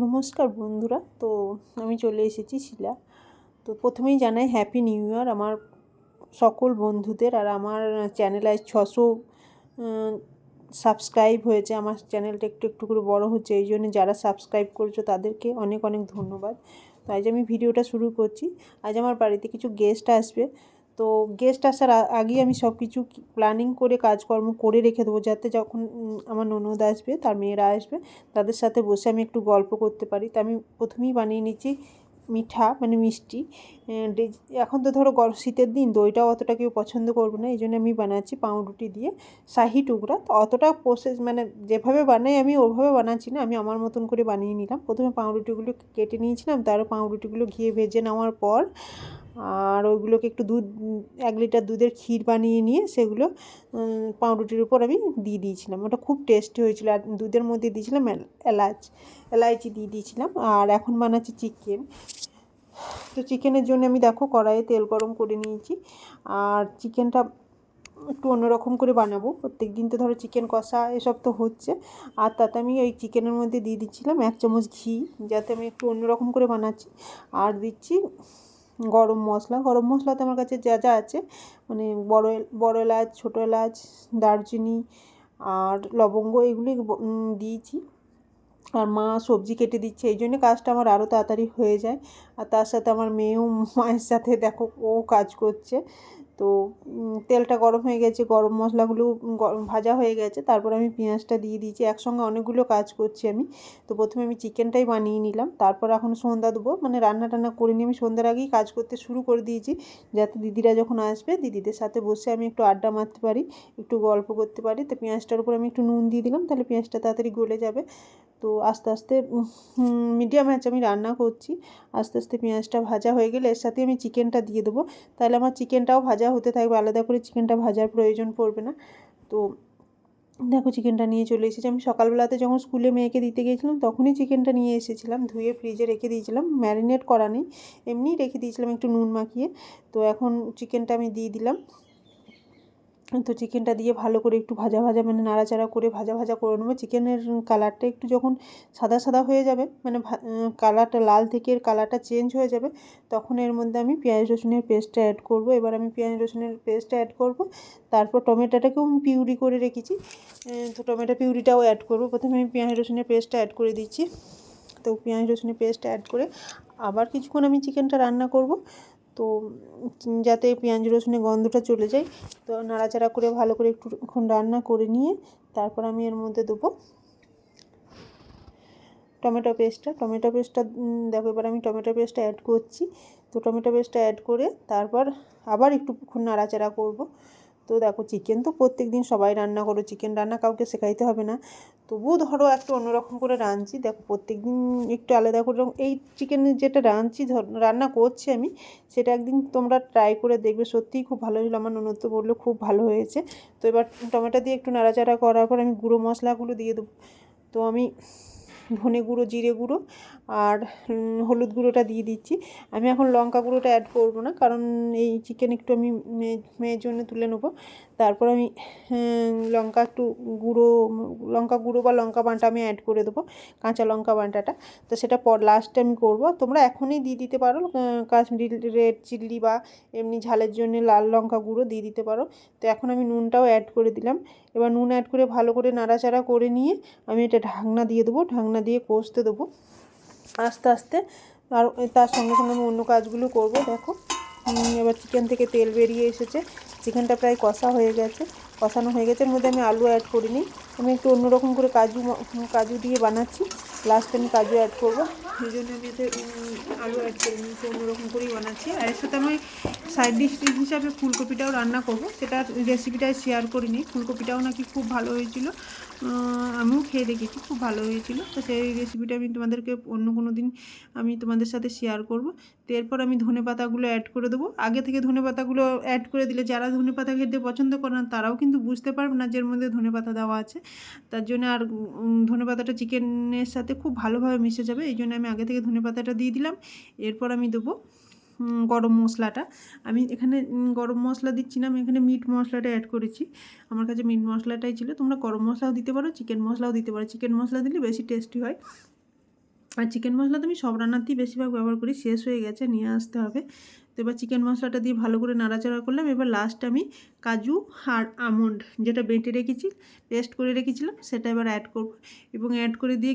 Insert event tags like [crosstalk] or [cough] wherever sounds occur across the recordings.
নমস্কার বন্ধুরা, তো আমি চলে এসেছি শিলা। তো প্রথমেই জানাই হ্যাপি নিউ ইয়ার আমার সকল বন্ধুদের আর আমার চ্যানেল আজ ছশো সাবস্ক্রাইব হয়েছে। আমার চ্যানেলটা একটু একটু করে বড় হচ্ছে, এই জন্য যারা সাবস্ক্রাইব করছ তাদেরকে অনেক অনেক ধন্যবাদ। তো আজ আমি ভিডিওটা শুরু করছি। আজ আমার বাড়িতে কিছু গেস্ট আসবে। তো গেস্ট আসার আগেই আমি সব কিছু প্ল্যানিং করে কাজকর্ম করে রেখে দেবো যাতে যখন আমার ননদ আসবে, তার মেয়েরা আসবে, তাদের সাথে বসে আমি একটু গল্প করতে পারি। তো আমি প্রথমেই বানিয়ে নিচ্ছি মিঠা মানে মিষ্টি এখন তো ধরো গরম শীতের দিন, দইটাও অতটা কেউ পছন্দ করবে না এই জন্য আমি বানাচ্ছি পাউরুটি দিয়ে শাহি টুকরা। তো অতটা প্রসেস মানে যেভাবে বানাই আমি ওভাবে বানাচ্ছি না, আমি আমার মতন করে বানিয়ে নিলাম। প্রথমে পাউরুটিগুলো কেটে নিয়েছিলাম তার পাউরুটিগুলো ঘিয়ে ভেজে নেওয়ার পর আর ওইগুলোকে একটু দুধ, এক লিটার দুধের ক্ষীর বানিয়ে নিয়ে সেগুলো পাউরুটির উপর আমি দিয়ে দিয়েছিলাম। ওটা খুব টেস্টি হয়েছিল। আর দুধের মধ্যে দিয়েছিলাম এলাচ, এলাইচি দিয়ে দিয়েছিলাম। আর এখন বানাচ্ছি চিকেন। তো চিকেনের জন্য আমি দেখো কড়াইয়ে তেল গরম করে নিয়েছি। আর চিকেনটা একটু অন্যরকম করে বানাবো। প্রত্যেক দিন তো ধরো চিকেন কষা এসব তো হচ্ছে। আর তাতে আমি ওই চিকেনের মধ্যে দিয়ে দিচ্ছিলাম এক চামচ ঘি, যাতে আমি একটু অন্যরকম করে বানাচ্ছি। আর দিচ্ছি গরম মশলা। গরম মশলাতে আমার কাছে যা যা আছে মানে বড় বড় এলাচ, ছোটো এলাচ, দারচিনি আর লবঙ্গ এগুলি দিয়েছি। আর মা সবজি কেটে দিচ্ছে, এই জন্য কাজটা আমার আরও তাড়াতাড়ি হয়ে যায়। আর তার সাথে আমার মেয়েও মায়ের সাথে দেখো ও কাজ করছে। তো তেলটা গরম হয়ে গেছে, গরম মশলাগুলো ভাজা হয়ে গেছে, তারপর আমি পেঁয়াজটা দিয়ে দিয়েছি। একসঙ্গে অনেকগুলো কাজ করছি আমি। তো প্রথমে আমি চিকেনটাই বানিয়ে নিলাম, তারপর এখন সন্ধ্যা দেবো। মানে রান্না টান্না করে নিয়ে আমি সন্ধ্যার আগেই কাজ করতে শুরু করে দিয়েছি, যাতে দিদিরা যখন আসবে, দিদিদের সাথে বসে আমি একটু আড্ডা মারতে পারি, একটু গল্প করতে পারি। তো পেঁয়াজটার উপর আমি একটু নুন দিয়ে দিলাম, তাহলে পেঁয়াজটা তাড়াতাড়ি গলে যাবে। তো আস্তে আস্তে মিডিয়াম আঁচে আমি রান্না করছি। আস্তে আস্তে পেঁয়াজটা ভাজা হয়ে গেলে এর সাথে আমি চিকেনটা দিয়ে দেবো। তাহলে আমার চিকেনটাও ভাজা হতে থাকবে, আলাদা করে চিকেনটা ভাজার প্রয়োজন পড়বে না। তো দেখো চিকেনটা নিয়ে চলে এসেছি। আমি সকালবেলাতে যখন স্কুলে মেয়েকে দিতে গিয়েছিলাম, তখনই চিকেনটা নিয়ে এসেছিলাম। ধুয়ে ফ্রিজে রেখে দিয়েছিলাম। ম্যারিনেট করা নেই। এমনিই রেখে দিয়েছিলাম একটু নুন মাখিয়ে। তো এখন চিকেনটা আমি দিয়ে দিলাম। তো চিকেনটা দিয়ে ভালো করে একটু ভাজা ভাজা মানে নাড়াচাড়া করে ভাজা ভাজা করে নেব। চিকেনের কালারটা একটু যখন সাদা সাদা হয়ে যাবে মানে কালারটা লাল থেকে এর কালারটা চেঞ্জ হয়ে যাবে, তখন এর মধ্যে আমি পেঁয়াজ রসুনের পেস্টটা অ্যাড করব। এবার আমি পেঁয়াজ রসুনের পেস্টটা অ্যাড করব, তারপর টমেটোটাকেও আমি পিউরি করে রেখেছি। তো টমেটো পিউরিটাও অ্যাড করব। প্রথমে আমি পেঁয়াজ রসুনের পেস্টটা অ্যাড করে দিচ্ছি। তো পেঁয়াজ রসুনের পেস্টটা অ্যাড করে আবার কিছুক্ষণ আমি চিকেনটা রান্না করব। তো যাতে পেঁয়াজ, রসুনের গন্ধটা চলে যায়, তো নাড়াচাড়া করে ভালো করে একটুক্ষণ রান্না করে নিয়ে তারপর আমি এর মধ্যে দেবো টমেটো পেস্টটা। টমেটো পেস্টটা দেখো এবার আমি টমেটো পেস্টটা অ্যাড করছি। তো টমেটো পেস্টটা অ্যাড করে তারপর আবার একটুক্ষণ নাড়াচাড়া করব। তো দেখো চিকেন তো প্রত্যেক দিন সবাই রান্না করো চিকেন রান্না কাউকে শেখাইতে হবে না। তবুও ধরো একটু অন্যরকম করে রাঁধছি। দেখো প্রত্যেক দিন একটু আলাদা করে এই চিকেনের যেটা রাঁধছি রান্না করছি আমি, সেটা একদিন তোমরা ট্রাই করে দেখবে। সত্যিই খুব ভালো হয়েছিল। আমার ননদ বলল খুব ভালো হয়েছে। তো এবার টমেটো দিয়ে একটু নাড়াচাড়া করার পর আমি গুঁড়ো মশলাগুলো দিয়ে দেবো। তো আমি ধনে গুঁড়ো, জিরে গুঁড়ো আর হলুদ গুঁড়োটা দিয়ে দিচ্ছি। আমি এখন লঙ্কা গুঁড়োটা অ্যাড করব না, কারণ এই চিকেন একটু আমি মেয়ে মেয়ের জন্য তুলে নেব। তারপর আমি লঙ্কা একটু গুঁড়ো, লঙ্কা গুঁড়ো বা লঙ্কা বাঁটা আমি অ্যাড করে দেবো, কাঁচা লঙ্কা বাঁটাটা। তো সেটা পর লাস্টে আমি করব। তোমরা এখনই দিয়ে দিতে পারো কাশ্মীরি রেড চিল্লি বা এমনি ঝালের জন্য লাল লঙ্কা গুঁড়ো দিয়ে দিতে পারো। তো এখন আমি নুনটাও অ্যাড করে দিলাম। এবার নুন অ্যাড করে ভালো করে নাড়াচাড়া করে নিয়ে আমি এটা ঢাকনা দিয়ে দেবো। ঢাকনা দিয়ে কষতে দেবো। আস্তে আস্তে। আর তার সঙ্গে সঙ্গে আমি অন্য কাজগুলো করব। দেখো এবার চিকেন থেকে তেল বেরিয়ে এসেছে। চিকেনটা প্রায় কষা হয়ে গেছে। কষানো হয়ে গেছে। এর মধ্যে আমি আলু অ্যাড করিনি। আমি একটু অন্যরকম করে কাজু কাজু দিয়ে বানাচ্ছি। লাস্টে আমি কাজু অ্যাড করব। সেই জন্য আমি এতে আলু অ্যাড করে নিয়েছি, অন্যরকম করেই বানাচ্ছি। আর এর সাথে আমি সাইড ডিশ হিসাবে ফুলকপিটাও রান্না করব। সেটা রেসিপিটাই শেয়ার করিনি ফুলকপিটাও নাকি খুব ভালো হয়েছিল। আমিও খেয়ে দেখেছি, খুব ভালো হয়েছিল। তো সেই রেসিপিটা আমি তোমাদেরকে অন্য কোনো দিন আমি তোমাদের সাথে শেয়ার করব। তো এরপর আমি ধনে পাতাগুলো অ্যাড করে দেবো। আগে থেকে ধনে পাতাগুলো অ্যাড করে দিলে, যারা ধনে পাতা খেতে পছন্দ করে না, তারাও কিন্তু বুঝতে পারবে না যে এর মধ্যে ধনে পাতা দেওয়া আছে। তার জন্য আর ধনে পাতাটা চিকেনের সাথে খুব ভালোভাবে মিশে যাবে, এই জন্য আমি আগে থেকে ধনে পাতাটা দিয়ে দিলাম, এরপর আমি দেবো গরম মশলাটা। আমি এখানে গরম মশলা দিচ্ছি না, আমি এখানে মিট মশলাটা অ্যাড করেছি। আমার কাছে মিট মশলাটাই ছিল, তোমরা গরম মশলাও দিতে পারো, চিকেন মশলাও দিতে পারো, চিকেন মশলা দিলে বেশি টেস্টি হয়। আর চিকেন মশলা তো আমি সব রান্নাতেই বেশিরভাগ ব্যবহার করি, শেষ হয়ে গেছে, নিয়ে আসতে হবে। তো এবার চিকেন মশলাটা দিয়ে ভালো করে নাড়াচাড়া করলাম। এবার লাস্ট আমি কাজু, আর আমন্ড যেটা বেঁটে রেখেছি পেস্ট করে রেখেছিলাম, সেটা এবার অ্যাড করব। এবং অ্যাড করে দিয়ে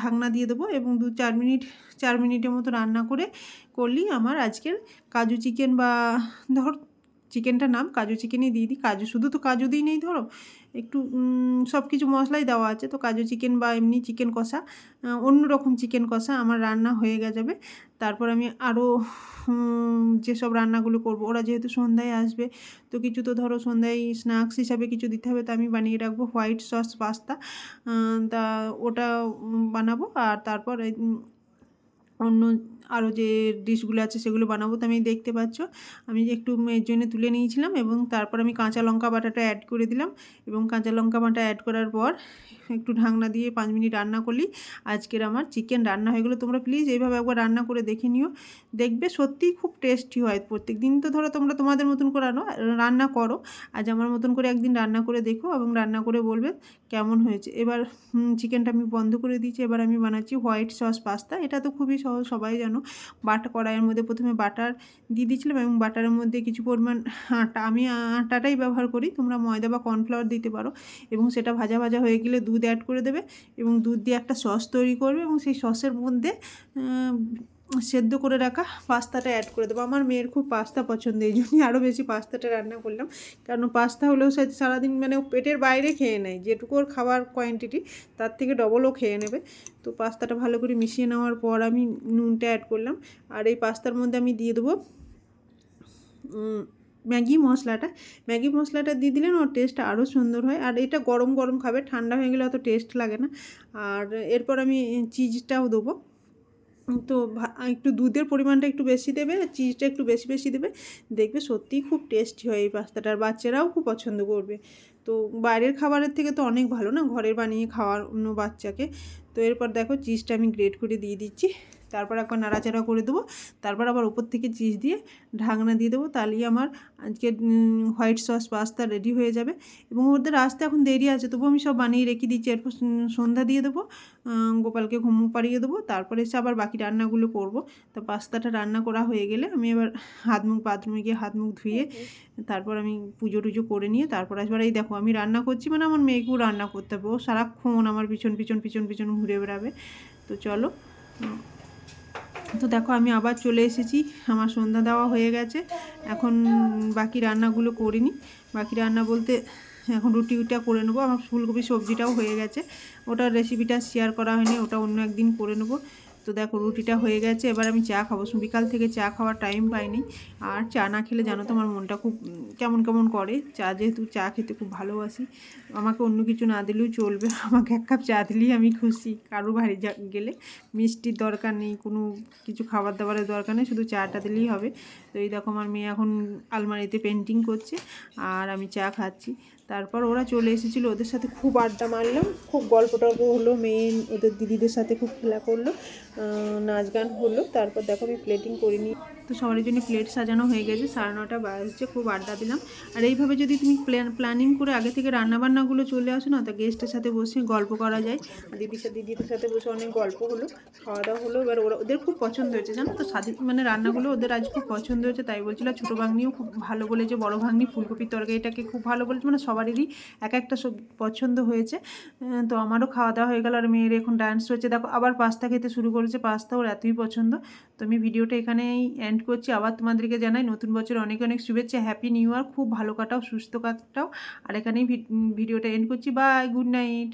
ঢাকনা দিয়ে দেবো এবং দু চার মিনিট, চার মিনিটের মতো রান্না করে করলেই আমার আজকের কাজু চিকেন বা ধর চিকেনটার নাম, কাজু চিকেনই দিয়ে দিই। কাজু, শুধু তো কাজু দিই নেই ধরো। একটু সব কিছু মশলাই দেওয়া আছে, তো কাজু চিকেন বা এমনি চিকেন কষা অন্য রকম চিকেন কষা আমার রান্না হয়ে যাবে। তারপর আমি আরও যেসব রান্নাগুলো করব, ওরা যেহেতু সন্ধ্যায় আসবে, তো কিছু তো ধরো সন্ধ্যায় স্ন্যাক্স হিসাবে কিছু দিতে হবে, তো আমি বানিয়ে রাখব। হোয়াইট সস পাস্তা তা ওটা বানাবো। আর তারপর অন্য আরও যে ডিশগুলো আছে সেগুলো বানাবো। তো আমি দেখতে পাচ্ছ, আমি একটু এর জন্য তুলে নিয়েছিলাম এবং তারপর আমি কাঁচা লঙ্কা বাটাটা অ্যাড করে দিলাম এবং কাঁচা লঙ্কা বাটা অ্যাড করার পর একটু ঢাকনা দিয়ে পাঁচ মিনিট রান্না করলি। আজকের আমার চিকেন রান্না হয়ে গেলো। তোমরা প্লিজ এইভাবে একবার রান্না করে দেখে নিও। দেখবে সত্যিই খুব টেস্টি হয়। প্রত্যেক দিন তো ধরো তোমরা তোমাদের মতন করে আনো, রান্না করো। আজ আমার মতন করে একদিন রান্না করে দেখো এবং রান্না করে বলবে কেমন হয়েছে। এবার চিকেনটা আমি বন্ধ করে দিয়েছি। এবার আমি বানাচ্ছি হোয়াইট সস পাস্তা এটা তো খুবই সহজ, সবাই জানো। বাটা কড়াইয়ের মধ্যে প্রথমে বাটার দিয়ে দিয়েছিলাম এবং বাটারের মধ্যে কিছু পরিমাণ আটা, আমি আটাটাই ব্যবহার করি। তোমরা ময়দা বা কর্নফ্লাওয়ার দিতে পারো এবং সেটা ভাজা ভাজা হয়ে গেলে দুধ অ্যাড করে দেবে এবং দুধ দিয়ে একটা সস তৈরি করবে এবং সেই সসের মধ্যে সেদ্ধ করে রাখা পাস্তাটা অ্যাড করে দেবো। আমার মেয়ের খুব পাস্তা পছন্দ, এই জন্যই আরও বেশি পাস্তাটা রান্না করলাম। কারণ পাস্তা হলেও সে সারাদিন মানে পেটের বাইরে খেয়ে নেয়, যেটুকু ওর খাবার কোয়ান্টিটি তার থেকে ডবলও খেয়ে নেবে। তো পাস্তাটা ভালো করে মিশিয়ে নেওয়ার পর আমি নুনটা অ্যাড করলাম। আর এই পাস্তার মধ্যে আমি দিয়ে দেবো ম্যাগি মশলাটা। ম্যাগি মশলাটা দিয়ে দিলেন ওর টেস্টটা আরও সুন্দর হয়। আর এটা গরম গরম খাবে, ঠান্ডা হয়ে গেলে অত টেস্ট লাগে না। আর এরপর আমি চিজটাও দেবো। তো একটু দুধের পরিমাণটা একটু বেশি দেবে আর চিজটা একটু বেশি বেশি দেবে। দেখবে সত্যিই খুব টেস্টি হয় এই পাস্তাটা, আর বাচ্চারাও খুব পছন্দ করবে। তো বাইরের খাবারের থেকে তো অনেক ভালো না, ঘরের বানিয়ে খাওয়ার অন্য বাচ্চাকে। তো এরপর দেখো চিজটা আমি গ্রেট করে দিয়ে দিচ্ছি। তারপর একবার নাড়াচাড়া করে দেবো। তারপর আবার উপর থেকে চিজ দিয়ে ঢাকনা দিয়ে দেবো। তাহলেই আমার আজকে হোয়াইট সস পাস্তা রেডি হয়ে যাবে। এবং ওদের আসতে এখন দেরি আছে তবু আমি সব বানিয়ে রেখে দিচ্ছি। এরপর সন্ধ্যা দিয়ে দেবো। গোপালকে ঘুম পাড়িয়ে দেবো। তারপরে এসে আবার বাকি রান্নাগুলো করব। তো পাস্তাটা রান্না করা হয়ে গেলে আমি এবার হাত মুখ বাথরুমে গিয়ে হাত মুখ ধুয়ে তারপর আমি পুজো টুজো করে নিয়ে তারপর আসবার এই দেখো আমি রান্না করছি মানে আমার মেয়েকেও রান্না করতে হবে। ও সারাক্ষণ আমার পিছন পিছন পিছন পিছন ঘুরে বেড়াবে। তো চলো তো দেখো আমি আবার চলে এসেছি। আমার সন্ধ্যা দেওয়া হয়ে গেছে। এখন বাকি রান্নাগুলো করিনি। বাকি রান্না বলতে এখন রুটি উটা করে নেব। আমার ফুলকপি সবজিটাও হয়ে গেছে। ওটার রেসিপিটা শেয়ার করা হয়নি। ওটা অন্য একদিন করে নেব। তো দেখো রুটিটা হয়ে গেছে। এবার আমি চা খাব। বিকাল থেকে চা খাওয়ার টাইম পাইনি। আর চা না খেলে জানো তো আমার মনটা খুব কেমন কেমন করে। চা যেহেতু চা খেতে খুব ভালোবাসি, আমাকে অন্য কিছু না দিলেও চলবে। [laughs] আমাকে এক কাপ চা দিলেই আমি খুশি। কারও বাড়ি গেলে মিষ্টির দরকার নেই, কোনো কিছু খাবার দাবারের দরকার নেই, শুধু চাটা দিলেই হবে। তো এই দেখো আমার মেয়ে এখন আলমারিতে পেন্টিং করছে, আর আমি চা খাচ্ছি। তারপর ওরা চলে এসেছিল ওদের সাথে খুব আড্ডা মারলাম। খুব গল্প টল্প হলো, মেয়ে ওদের দিদিদের সাথে খুব খেলা করল। নাচ গান হলো, তারপর দেখো আমি প্লেটিং করিনি তো সবার জন্য প্লেট সাজানো হয়ে গেছে, সাড়ে নটা বাজছে, খুব আড্ডা দিলাম। আর এইভাবে যদি তুমি প্ল্যান প্ল্যানিং করে আগে থেকে রান্নাবান্নাগুলো চলে আসো না, তা গেস্টের সাথে বসে গল্প করা যায়। দিদির সাথে দিদিদের সাথে বসে অনেক গল্প হলো খাওয়া দাওয়া হলো। এবার ওরা, ওদের খুব পছন্দ হয়েছে, জানো তো? স্বাধীন মানে রান্নাগুলো ওদের আজ খুব পছন্দ হয়েছে, তাই বলছিল ছোটো ভাগ্নিও খুব ভালো বলেছে, বড় ভাগ্নি ফুলকপির তরকারিটাকে খুব ভালো বলেছে মানে সবারই এক একটা সব পছন্দ হয়েছে। তো আমারও খাওয়া দাওয়া হয়ে গেল, আর মেয়ের এখন ডান্স হয়েছে। দেখো, আবার পাস্তা খেতে শুরু করেছে পাস্তা ওর এতই পছন্দ। তো আমি ভিডিওটা এখানেই এন্ড করছি। আবার তোমাদেরকে জানাই, নতুন বছর অনেক অনেক শুভেচ্ছা হ্যাপি নিউ ইয়ার খুব ভালো কাটাও, সুস্থ কাটাও। আর এখানেই ভিডিওটা এন্ড করছি। Bye good night